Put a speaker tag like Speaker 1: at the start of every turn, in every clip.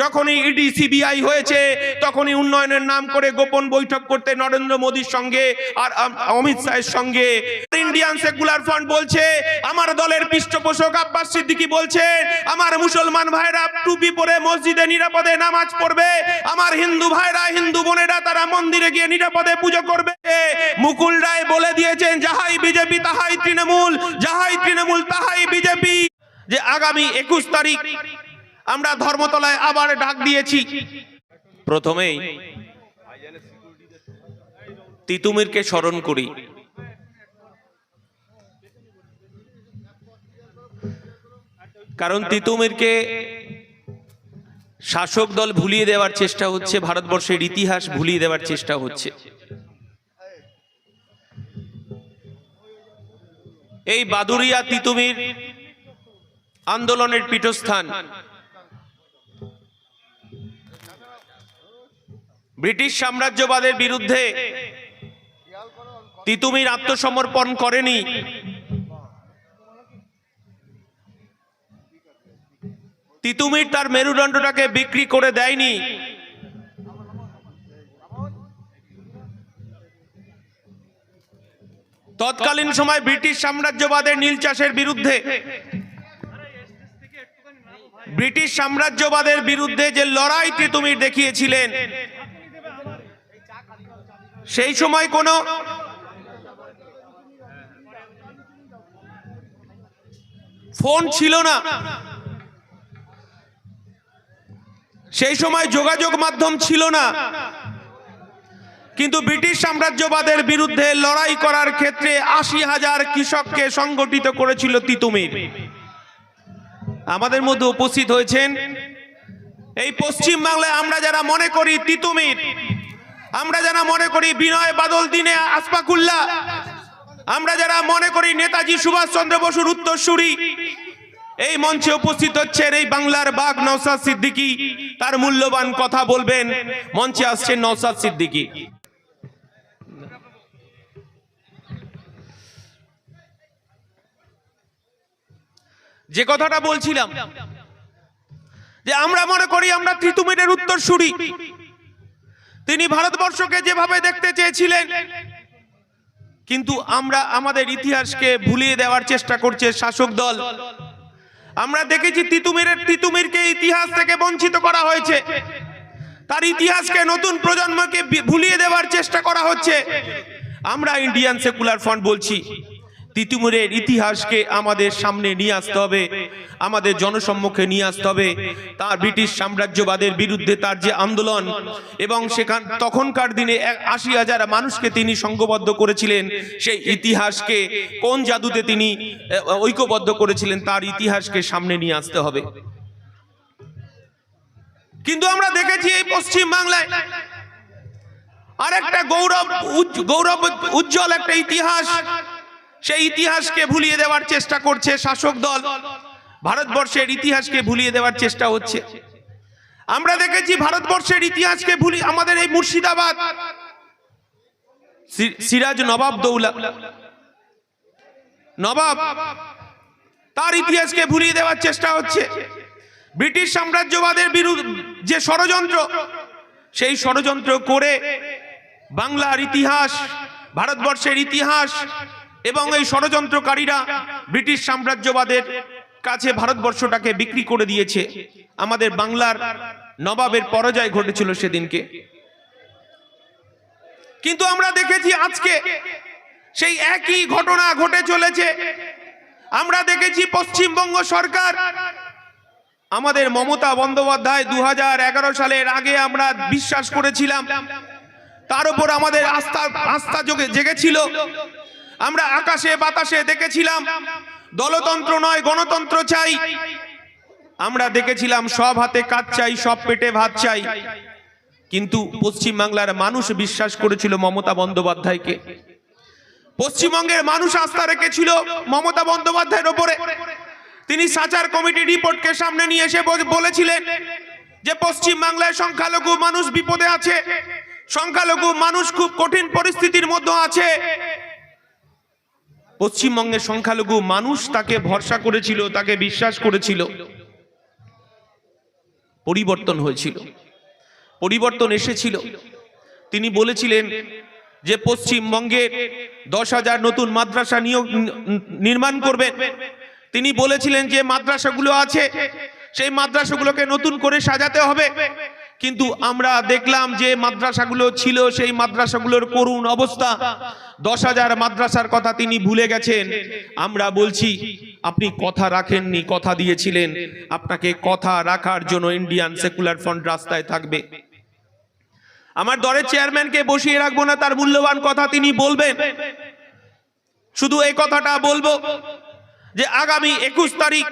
Speaker 1: যখনই ED, CBI হয়েছে, তখনই উন্নয়নের নাম করে গোপন বৈঠক করতে নরেন্দ্র মোদীর সঙ্গে আর অমিত শাহের সঙ্গে। ইন্ডিয়ান সেকুলার ফ্রন্ট বলছে, আমার দলের পৃষ্ঠপোষক আব্বাস সিদ্দিকী বলছে আমার মুসলমান ভাইরা টুপি পরে মসজিদে নিরাপদে নামাজ পড়বে, আমার হিন্দু ভাইরা, হিন্দু বোনেরা তারা মন্দিরে গিয়ে নিরাপদে পুজো করবে। মুকুল রায় বলে দিয়েছেন, যাহাই বিজেপি, তাহাই তৃণমূল, যাহাই তৃণমূল, তাহাই বিজেপি। যে আগামী একুশ তারিখ আমরা ধর্মতলায় আবার ডাক দিয়েছি। প্রথমেই তিতুমিরকে স্মরণ করি। কারণ তিতুমিরকে শাসক দল ভুলিয়ে দেওয়ার চেষ্টা হচ্ছে, ভারতবর্ষের ইতিহাস ভুলিয়ে দেওয়ার চেষ্টা হচ্ছে। এই বাদুরিয়া তিতুমির আন্দোলনের পীঠস্থান। ব্রিটিশ সাম্রাজ্যবাদের বিরুদ্ধে তিতুমির আত্মসমর্পণ করেনি। তিতুমির তার মেরুদণ্ডটাকে বিক্রি করে দেয়নি। তৎকালীন সময় ব্রিটিশ সাম্রাজ্যবাদের নীল চাষের বিরুদ্ধে ব্রিটিশ সাম্রাজ্যবাদের বিরুদ্ধে যে লড়াই তিতুমির দেখিয়েছিলেন সেই সময় কোনো ফোন ছিল না। সেই সময় যোগাযোগ মাধ্যম ছিল না। কিন্তু ব্রিটিশ সাম্রাজ্যবাদের বিরুদ্ধে লড়াই করার ক্ষেত্রে আশি হাজার কৃষককে সংগঠিত করেছিল তিতুমির। আমাদের মধ্যে উপস্থিত হয়েছেন। এই পশ্চিম বাংলায় আমরা যারা মনে করি তিতুমির আমরা যারা মনে করি বিনয় বাদল দিনে আসপাকুল্লা আমরা যারা মনে করি নেতাজি সুভাষচন্দ্র বসুর উত্তরসূরি, এই মঞ্চে উপস্থিত হচ্ছেন এই বাংলার বাঘ নৌসাদ সিদ্দিকী। তার মূল্যবান কথা বলবেন, মঞ্চে আসছেন নৌসাদ সিদ্দিকী। যে কথাটা বলছিলাম, যে আমরা মনে করি আমরা তিতুমিরের উত্তরসূরি তিনি ভারতবর্ষকে যেভাবে দেখতে চেয়েছিলেন, কিন্তু আমরা আমাদের ইতিহাসকে ভুলিয়ে দেওয়ার চেষ্টা করছে শাসক দল। আমরা দেখেছি তিতুমিরের তিতুমিরকে ইতিহাস থেকে বঞ্চিত করা হয়েছে। তার ইতিহাসকে নতুন প্রজন্মকে ভুলিয়ে দেওয়ার চেষ্টা করা হচ্ছে। আমরা ইন্ডিয়ান সেকুলার ফ্রন্ট বলছি। তিতুমিরের ইতিহাসকে আমাদের সামনে নিয়ে আসতে হবে, আমাদের জনসম্মুখে নিয়ে আসতে হবে। তার ব্রিটিশ সাম্রাজ্যবাদের বিরুদ্ধে তার যে আন্দোলন এবং সেখান তখনকার দিনে আশি হাজার মানুষকে তিনি সংঘবদ্ধ করেছিলেন, সেই ইতিহাসকে কোন জাদুতে তিনি ঐক্যবদ্ধ করেছিলেন তার ইতিহাসকে সামনে নিয়ে আসতে হবে। কিন্তু আমরা দেখেছি এই পশ্চিম বাংলায় আর একটা গৌরব গৌরব উজ্জ্বল একটা ইতিহাস। সেই ইতিহাসকে ভুলিয়ে দেওয়ার চেষ্টা করছে শাসক দল। ভারতবর্ষের ইতিহাসকে ভুলিয়ে দেওয়ার চেষ্টা হচ্ছে। আমরা দেখেছি ভারতবর্ষের ইতিহাসকে ভুলি আমাদের এই মুর্শিদাবাদ সিরাজ নবাব দৌলা। নবাব, তার ইতিহাসকে ভুলিয়ে দেওয়ার চেষ্টা হচ্ছে। ব্রিটিশ সাম্রাজ্যবাদের বিরুদ্ধে যে ষড়যন্ত্র, সেই ষড়যন্ত্র করে বাংলার ইতিহাস, ভারতবর্ষের ইতিহাস এবং এই ষড়যন্ত্রকারীরা ব্রিটিশ সাম্রাজ্যবাদের কাছে ভারতবর্ষটাকে বিক্রি করে দিয়েছে। আমাদের বাংলার নবাবের পরাজয় ঘটেছিল সেদিনকে। কিন্তু আমরা দেখেছি আজকে সেই একই ঘটনা ঘটে চলেছে। আমরা দেখেছি পশ্চিমবঙ্গ সরকার আমাদের মমতা বন্দ্যোপাধ্যায় দু হাজার এগারো সালের আগে আমরা বিশ্বাস করেছিলাম। তার উপর আমাদের আস্থা আস্থা যোগে জেগেছিল। আমরা আকাশে, বাতাসে দেখেছিলাম। দলতন্ত্র নয়, গণতন্ত্র চাই। আমরা দেখেছিলাম সব হাতে কাজ চাই, সব পেটে ভাত চাই। কিন্তু পশ্চিমবাংলার মানুষ বিশ্বাস করেছিল মমতা বন্দ্যোপাধ্যায়কে। পশ্চিমবঙ্গের মানুষ আস্থা রেখেছিল মমতা বন্দ্যোপাধ্যায়ের ওপরে। তিনি সাচার কমিটি রিপোর্টকে সামনে নিয়ে এসে বলেছিলেন যে পশ্চিম বাংলায় সংখ্যালঘু মানুষ বিপদে আছে। সংখ্যালঘু মানুষ খুব কঠিন পরিস্থিতির মধ্যে আছে। পশ্চিমবঙ্গের সংখ্যালঘু মানুষ তাকে ভরসা করেছিল, তাকে বিশ্বাস করেছিল। পরিবর্তন হয়েছিল। পরিবর্তন এসেছিল। তিনি বলেছিলেন যে পশ্চিমবঙ্গের দশ হাজার নতুন মাদ্রাসা নিয়োগ নির্মাণ করবেন। তিনি বলেছিলেন যে মাদ্রাসাগুলো আছে, সেই মাদ্রাসাগুলোকে নতুন করে সাজাতে হবে। কিন্তু আমরা দেখলাম যে মাদ্রাসাগুলো ছিল, সেই মাদ্রাসাগুলোর করুণ অবস্থা। দশ হাজার মাদ্রাসার কথা তিনি ভুলে গেছেন। আমরা বলছি, আপনি কথা রাখেননি, কথা দিয়েছিলেন। আপনাকে কথা রাখার জন্য ইন্ডিয়ান সেকুলার ফ্রন্ট রাস্তায় থাকবে। আমার দলের চেয়ারম্যানকে বসিয়ে রাখব না, তার মূল্যবান কথা তিনি বলবেন। শুধু এই কথাটা বলব যে আগামী একুশ তারিখ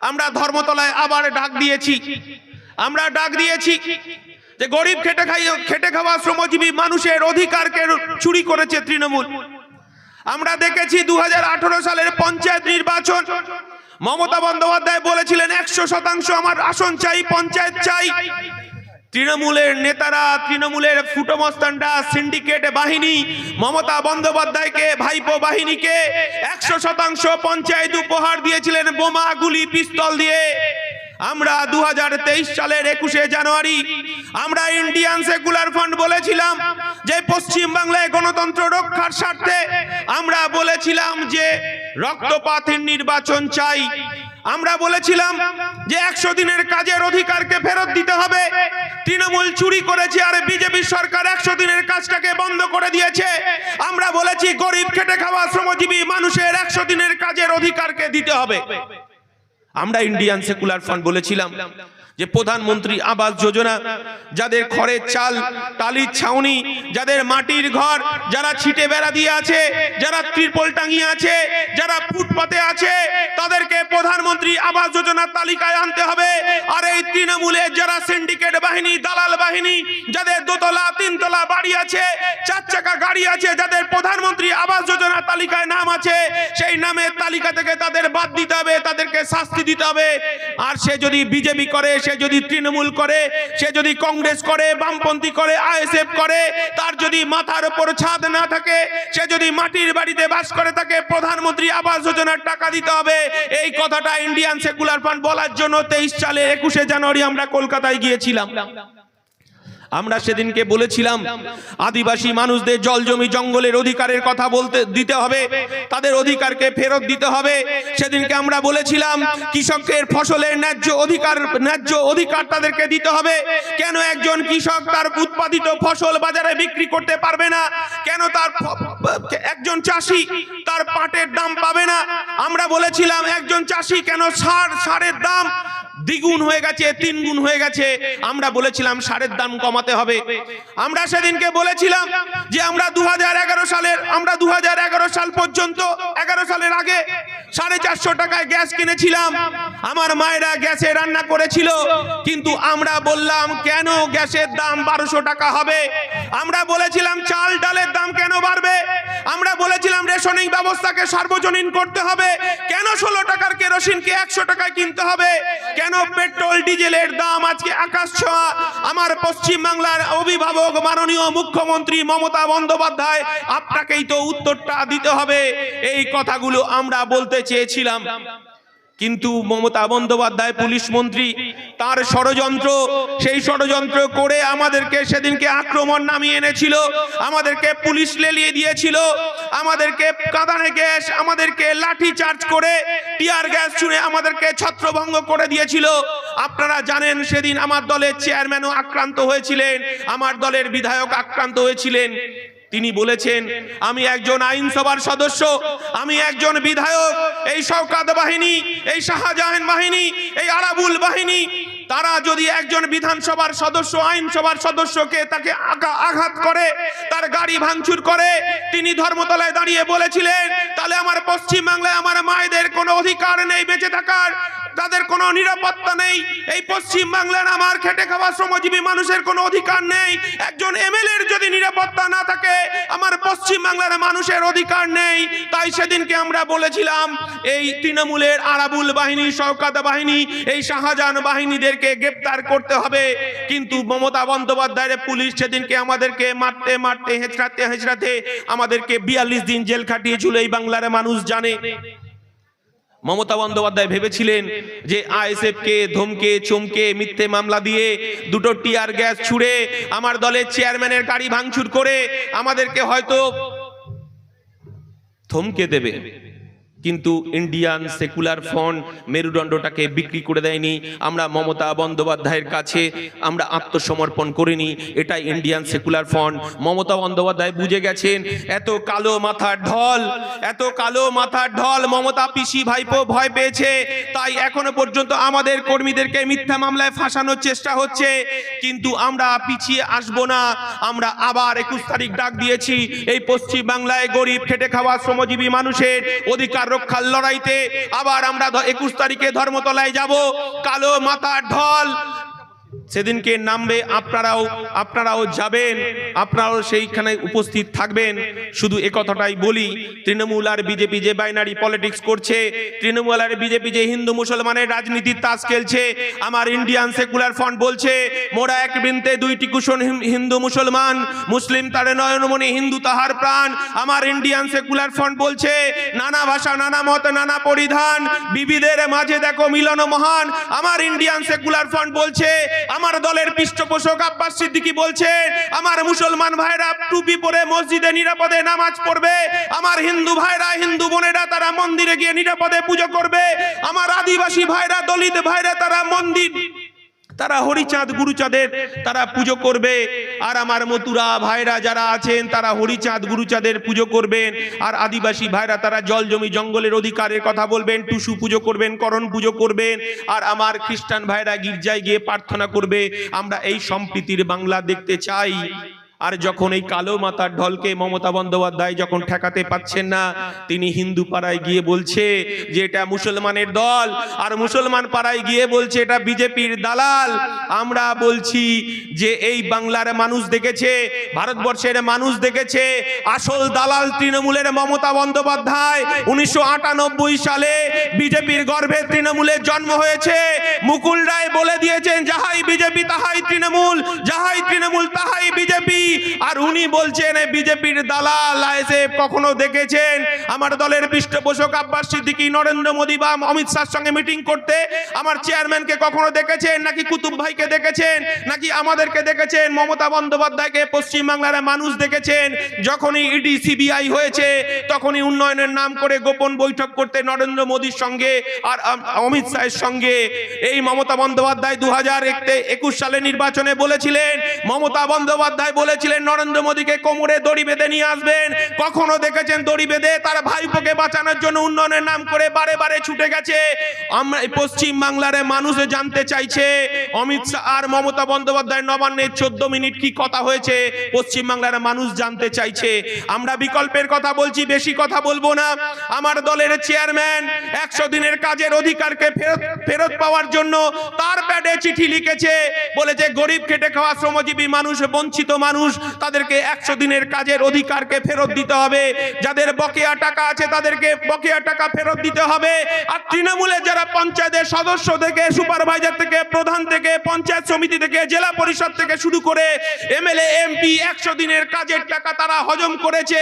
Speaker 1: আমরা ধর্মতলায় আবার ডাক দিয়েছি। আমরা ডাক দিয়েছি যে গরিব খেটে খাই খেটে খাওয়া শ্রমজীবী মানুষের অধিকারকে চুরি করেছে তৃণমূল। আমরা দেখেছি দু হাজার আঠেরো সালের পঞ্চায়েত নির্বাচন। মমতা বন্দ্যোপাধ্যায় বলেছিলেন, একশো শতাংশ আমার আসন চাই, পঞ্চায়েত চাই। তৃণমূলের নেতারা, তৃণমূলের ফুটমস্তানরা, সিন্ডিকেট বাহিনী, মমতা বন্দ্যোপাধ্যায়কে, ভাইপো বাহিনীকে একশো শতাংশ পঞ্চায়েত উপহার দিয়েছিলেন, বোমা, গুলি, পিস্তল দিয়ে। আমরা দু হাজার তেইশ সালের একুশে জানুয়ারি, আমরা ইন্ডিয়ান সেকুলার ফান্ড বলেছিলাম যে পশ্চিম বাংলায় গণতন্ত্র রক্ষার স্বার্থে আমরা বলেছিলাম যে রক্তপাতের নির্বাচন চাই। আমরা বলেছিলাম যে একশো দিনের কাজের অধিকারকে ফেরত দিতে হবে। তৃণমূল চুরি করেছে আর বিজেপি সরকার একশো দিনের কাজটাকে বন্ধ করে দিয়েছে। আমরা বলেছি গরিব খেটে খাওয়া শ্রমজীবী মানুষের একশো দিনের কাজের অধিকারকে দিতে হবে। আমরা ইন্ডিয়ান সেকুলার ফান্ড বলেছিলাম যে প্রধানমন্ত্রী আবাস যোজনা, যাদের খড়ের চাল, টালির ছাউনি, যাদের মাটির ঘর, যারা ছিটে বেড়া দিয়ে আছে, যারা ত্রিপল টাঙিয়ে আছে, যারা ফুটপাতে আছে, তাদেরকে প্রধানমন্ত্রী আবাস যোজনার তালিকায় আনতে হবে। আর এই সিন্ডিকেট বাহিনী, দালাল বাহিনী, যাদের দোতলা, তিনতলা বাড়ি আছে, চার চাকা গাড়ি আছে, যাদের প্রধানমন্ত্রী আবাস যোজনার তালিকায় নাম আছে, সেই নামের তালিকা থেকে তাদের বাদ দিতে হবে, তাদেরকে শাস্তি দিতে হবে। আর সে যদি বিজেপি করে, সে যদি তৃণমূল করে, সে যদি কংগ্রেস করে, বামপন্থী করে, আইএসএফ করে, তার যদি মাথার উপর ছাদ না থাকে, সে যদি মাটির বাড়িতে বাস করে তাকে প্রধানমন্ত্রী আবাস যোজনার টাকা দিতে হবে, এই কথাটা ইন্ডিয়ান সেকুলার ফান্ড বলার জন্য তেইশ সালে একুশে জানুয়ারি আমরা কলকাতায় গিয়েছিলাম। আমরা সেদিনকে বলেছিলাম, আদিবাসী মানুষদের জল জমি জঙ্গলের অধিকারের কথা বলতে দিতে হবে, তাদের অধিকারকে ফেরত দিতে হবে। সেদিনকে আমরা বলেছিলাম, কৃষকের ফসলের ন্যায্য অধিকার ন্যায্য অধিকার তাদেরকে দিতে হবে। কেন একজন কৃষক তার উৎপাদিত ফসল বাজারে বিক্রি করতে পারবে না? কেন তার একজন চাষি তার পাটের দাম পাবে না? আমরা বলেছিলাম, একজন চাষি কেন সার, সারের দাম দ্বিগুণ হয়ে গেছে তিন গুণ হয়ে গেছে। আমরা বলেছিলাম সারের দাম কমাতে হবে। আমরা সেদিনকে বলেছিলাম যে আমরা দু সালের, আমরা দু হাজার এগারো সাল পর্যন্ত, এগারো সালের আগে সাড়ে চারশো টাকায় গ্যাস কিনেছিলাম। আমার মায়েরা গ্যাসে রান্না করেছিল, কিন্তু আমরা বললাম, কেন গ্যাসের দাম বারোশো টাকা হবে? আমরা বলেছিলাম, চাল ডালের দাম কেন বাড়বে? আমরা বলেছিলাম, রেশনিং ব্যবস্থাকে সার্বজনীন করতে হবে। কেন ষোলো টাকার কেরোসিনকে একশো টাকায় কিনতে হবে? কেন পেট্রোল ডিজেলের দাম আজকে আকাশ ছোঁয়া। আমার পশ্চিমবাংলার অভিভাবক মাননীয় মুখ্যমন্ত্রী মমতা বন্দ্যোপাধ্যায়, আপনাকেই তো উত্তরটা দিতে হবে। এই কথাগুলো আমরা বলতে চেয়েছিলাম। কিন্তু মমতা বন্দ্যোপাধ্যায়, পুলিশ মন্ত্রী তার ষড়যন্ত্র, সেই ষড়যন্ত্র করে আমাদেরকে সেদিনকে আক্রমণ নামিয়ে এনেছিল, আমাদেরকে পুলিশ লেলিয়ে দিয়েছিল, আমাদেরকে কাঁদানে গ্যাস, আমাদেরকে লাঠি চার্জ করে টিয়ার গ্যাস ছুঁড়ে আমাদেরকে ছত্রভঙ্গ করে দিয়েছিল। আপনারা জানেন সেদিন আমার দলের চেয়ারম্যানও আক্রান্ত হয়েছিলেন, আমার দলের বিধায়ক আক্রান্ত হয়েছিলেন। তিনি বলেছেন, আমি একজন আইনসভার সদস্য, আমি একজন বিধায়ক এই শওকাত বাহিনী, এই শাহজাহান বাহিনী, এই আরাবুল বাহিনী, তারা যদি একজন বিধানসভার সদস্য, আইনসভার সদস্যকে তাকে আঘাত করে, তার গাড়ি ভাঙচুর করে, তিনি ধর্মতলায় দাঁড়িয়ে বলেছিলেন, তাহলে আমার পশ্চিম বাংলায় আমার মায়েদের কোনো অধিকার নেই, বেঁচে থাকার, তাদের কোনো নিরাপত্তা নেই, এই পশ্চিম বাংলার আমার খেটে খাওয়া শ্রমজীবী মানুষের কোনো অধিকার নেই, একজন এমএলএর যদি নিরাপত্তা না থাকে, আমার পশ্চিম বাংলার মানুষের অধিকার নেই। তাই সেদিনকে আমরা বলেছিলাম, এই তৃণমূলের আরাবুল বাহিনী, শওকাত বাহিনী, এই শাহজাহান বাহিনীদেরকে গ্রেপ্তার করতে হবে। কিন্তু মমতা বন্দ্যোপাধ্যায়ের পুলিশ সেদিনকে আমাদেরকে মারতে মারতে, হেঁচড়াতে হেঁচড়াতে আমাদেরকে বিয়াল্লিশ দিন জেল খাটিয়েছিল, এই বাংলার মানুষ জানে। মমতা বন্দ্যোপাধ্যায় ভেবেছিলেন যে আইএসএফ কে ধমকে, চমকে, মিথ্যে মামলা দিয়ে দুটো টিয়ার গ্যাস ছুড়ে আমার দলের চেয়ারম্যানের গাড়ি ভাঙচুর করে আমাদেরকে হয়তো থমকে দেবে। কিন্তু ইন্ডিয়ান সেকুলার ফ্রন্ট মেরুদণ্ডটাকে বিক্রি করে দেয়নি। আমরা মমতা বন্দ্যোপাধ্যায়ের কাছে আমরা আত্মসমর্পণ করিনি। এটাই Indian secular front Mamata Bandyopadhyay বুঝে গেছেন, এত কালো মাথার ঢল, এত কালো মাথার ঢল মমতা পিসি ভাইপো ভয় পেয়েছে। তাই এখনও পর্যন্ত আমাদের কর্মীদেরকে মিথ্যা মামলায় ফাঁসানোর চেষ্টা হচ্ছে। কিন্তু আমরা পিছিয়ে আসব না। আমরা আবার একুশ তারিখ ডাক দিয়েছি। এই পশ্চিম বাংলায় গরিব খেটে খাওয়া শ্রমজীবী মানুষের অধিকার রক্ষার লড়াইতে আবার আমরা একুশ তারিখে ধর্মতলায় যাব। কালো মাথার ঢল সেদিনকে নামবে আপনারাও আপনারাও যাবেন, আপনারাও সেইখানে উপস্থিত থাকবেন। শুধু কথাটাই বলি, তৃণমূল আর বিজেপি যে বাইনারি পলিটিক্স করছে, তৃণমূল আর বিজেপি যে হিন্দু মুসলমানের রাজনীতির তাস খেলছে, আমার ইন্ডিয়ান সেকুলার ফ্রন্ট বলছে, মোরা এক বৃন্তে দুইটি কুশন হিন্দু মুসলমান, মুসলিম তারে নয়নমণি, হিন্দু তাহার প্রাণ। আমার ইন্ডিয়ান সেকুলার ফ্রন্ট বলছে, নানা ভাষা, নানা মত, নানা পরিধান, বিবিধের মাঝে দেখো মিলন মহান। আমার ইন্ডিয়ান সেকুলার ফ্রন্ট বলছে আমার দলের পৃষ্ঠপোষক আব্বাস সিদ্দিকি বলছে, আমার মুসলমান ভাইরা টুপি পরে মসজিদে নিরাপদে নামাজ পড়বে। আমার হিন্দু ভাইরা, হিন্দু বোনেরা তারা মন্দিরে গিয়ে নিরাপদে পুজো করবে। আমার আদিবাসী ভাইরা, দলিত ভাইরা তারা মন্দির তারা হরিচাঁদ, গুরুচাঁদের তারা পুজো করবে। আর আমার মতুরা ভাইরা যারা আছেন, তারা হরিচাঁদ, গুরুচাঁদের পুজো করবেন। আর আদিবাসী ভাইরা, তারা জল জমি জঙ্গলের অধিকারের কথা বলবেন, টুসু পুজো করবেন, করণ পুজো করবেন। আর আমার খ্রিস্টান ভাইরা গির্জায় গিয়ে প্রার্থনা করবে, আমরা এই সম্প্রীতির বাংলা দেখতে চাই। আর যখন এই কালো মাতার ঢলকে মমতা বন্দ্যোপাধ্যায় যখন ঠেকাতে পাচ্ছেন না, তিনি হিন্দু পাড়ায় গিয়ে বলছে যে এটা মুসলমানের দল, আর মুসলমান পাড়ায় গিয়ে বলছে এটা বিজেপির দালাল। আমরা বলছি যে এই বাংলার মানুষ দেখেছে, ভারতবর্ষের মানুষ দেখেছে, আসল দালাল তৃণমূলের মমতা বন্দ্যোপাধ্যায় উনিশশো আটানব্বই সালে বিজেপির গর্ভে তৃণমূলের জন্ম হয়েছে। মুকুল রায় বলে দিয়েছেন, যাহাই বিজেপি তাহাই তৃণমূল, যাহাই তৃণমূল তাহাই বিজেপি। আর উনি বলছেন বিজেপির দালাল আইএসএফ কখনো দেখেছেন? আমার দলের পৃষ্ঠপোষক আব্বাস সিদ্দিকী, নরেন্দ্র মোদী বা অমিত শাহর সঙ্গে মিটিং করতে? আমার চেয়ারম্যানকে কখনো দেখেছেন? নাকি কুতুব ভাইকে দেখেছেন? নাকি আমাদেরকে দেখেছেন? মমতা বন্দ্যোপাধ্যায়কে পশ্চিমবাংলার মানুষ দেখেছেন? যখনই ইডি, সিবিআই হয়েছে, তখনই উন্নয়নের নাম করে গোপন বৈঠক করতে নরেন্দ্র মোদীর সঙ্গে আর অমিত শাহের সঙ্গে। এই মমতা বন্দ্যোপাধ্যায় দু হাজার একুশ সালে নির্বাচনে বলেছিলেন, মমতা বন্দ্যোপাধ্যায় বলেছিলেন, নরেন্দ্র মোদীকে কোমরে দড়ি বেঁধে নিয়ে আসবেন। কখনো দেখেছেন দড়ি বেঁধে তার ভাইপোকে বাঁচানোর জন্য উন্নয়নের নাম করে বারে বারে ছুটে গেছে? আমরা পশ্চিম বাংলার মানুষ জানতে চাইছে, অমিত শাহ আর মমতা বন্দ্যোপাধ্যায় নবান্নের চোদ্দ মিনিট কি কথা হয়েছে? পশ্চিম বাংলার মানুষ জানতে চাইছে। আমরা বিকল্পের কথা বলছি, বেশি কথা বলব না। আমার দলের চেয়ারম্যান একশো দিনের কাজের অধিকারকে ফেরত ফেরত পাওয়ার জন্য তার প্যাডে চিঠি লিখেছে। বলেছে, গরিব খেটে খাওয়া শ্রমজীবী মানুষ, বঞ্চিত মানুষ তাদেরকে একশো দিনের কাজের অধিকারকে ফেরত দিতে হবে। যাদের বকেয়া টাকা আছে তাদেরকে বকেয়া টাকা ফেরত দিতে হবে। আর তৃণমূলের যারা পঞ্চায়েতের সদস্য থেকে, সুপারভাইজার থেকে, প্রধান থেকে, পঞ্চায়েত সমিতি থেকে, জেলা পরিষদ থেকে শুরু করে এমএলএ, এমপি একশো দিনের কাজের টাকা তারা হজম করেছে।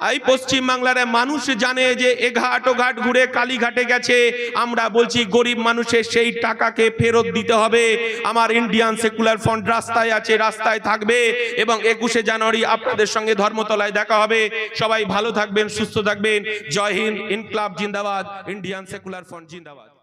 Speaker 1: এই পশ্চিম বাংলার মানুষ জানে যে এ ঘাট ও ঘাট ঘুরে কালীঘাটে গেছে। আমরা বলছি, গরিব মানুষের সেই টাকাকে ফেরত দিতে হবে। আমার ইন্ডিয়ান সেকুলার ফ্রন্ট রাস্তায় আছে, রাস্তায় থাকবে এবং একুশে জানুয়ারি আপনাদের সঙ্গে ধর্মতলায় দেখা হবে। সবাই ভালো থাকবেন, সুস্থ থাকবেন। জয় হিন্দ, ইনকলাব জিন্দাবাদ ইন্ডিয়ান সেকুলার ফ্রন্ট জিন্দাবাদ।